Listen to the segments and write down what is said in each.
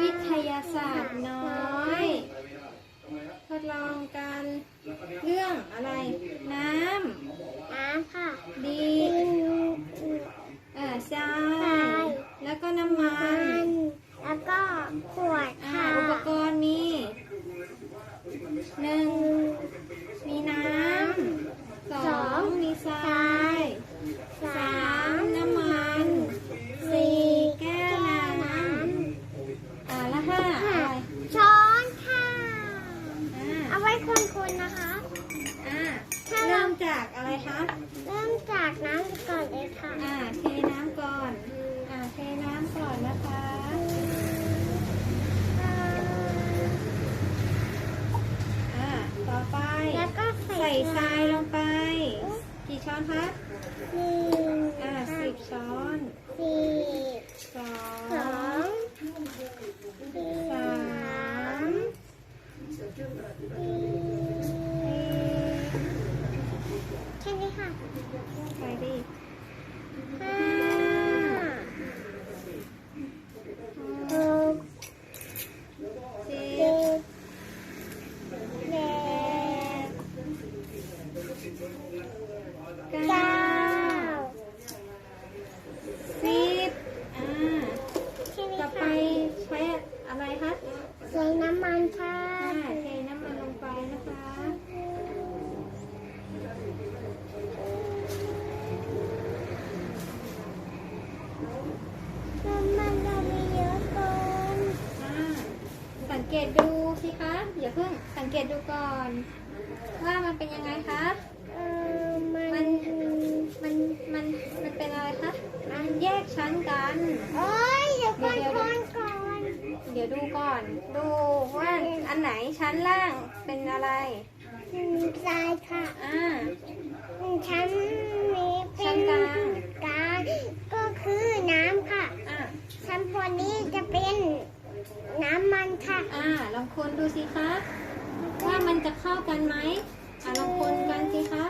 วิทยาศาสตร์น้อย ทดลองการเรื่องอะไรนะ จากอะไรคะเริ่มจากน้ำก่อนเลยค่ะ อ่าเทน้ำก่อน อ่าเทน้ำก่อนนะคะอ่าต่อไปแล้วก็ใส่ใส่ทรายลงไป กี่ช้อนคะหนึ่งอ่าสิบช้อนสี่สอสองงสี่สามสี่แค่นี้ค่ะ ไปดิ ห้าหก เจ็ เจ็ ด ดแปด เก้า เก้า สิบอ่า แค่นี้ ต่อไป ค่ะ ใช้อะไรคะ ใส่น้ำมันค่ะ อ่าเทน้ำมันลงไปนะคะ น้ำมันเรามีเยอะเกิน อ่าสัง เกตดูสิคะ อย่าเพิ่งสังเกตดูก่อน ว่ามันเป็นยังไงคะเออมัมันนมันมันมันเป็นอะไรคะ มันแยกชั้นกันโอ้ยเดี๋ยวก่อนก่อนก่อนเดี๋ยวดูก่อน ดูว่าอันไหนชั้นล่างเป็นอะไรอืมทรายค่ะอ่าอืมชั้นนี้เป็ ชั้ น นกลาง กลางก็คือน้ำค่ะ อ่า ชั้นบนนี้จะเป็นน้ำมันค่ะ อ่า ลอง คนดูสิคะ ว่ามันจะเข้ากันไหมอะลองคนกันสิคะ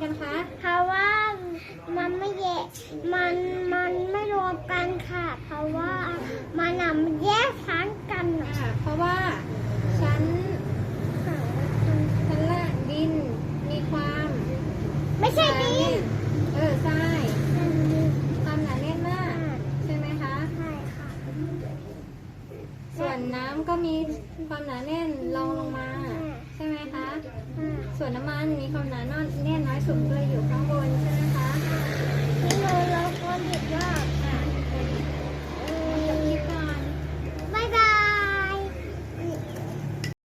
แยกชั้นกันคะ เพราะว่ามันไม่แยกมันมันไม่รวมกันค่ะ เพราะว่ามันนำแยกชั้นกันน่ะอ่าเพราะว่าชั้นชั้นล่างดินมีความ ไม่ใช่ดิน เออทรายความหนาแน่นมากใช่ไหมคะใช่ค่ะ ส่วนน้ำก็มีความหนาแน่นรองลงมา ใช่ไหมคะอ่าส่ วนน้ำมันมีความหนาแน่นน้อยสุดเลยอยู่ข้างบนใช่ไหมคะที่เราเราก็หยุดว่า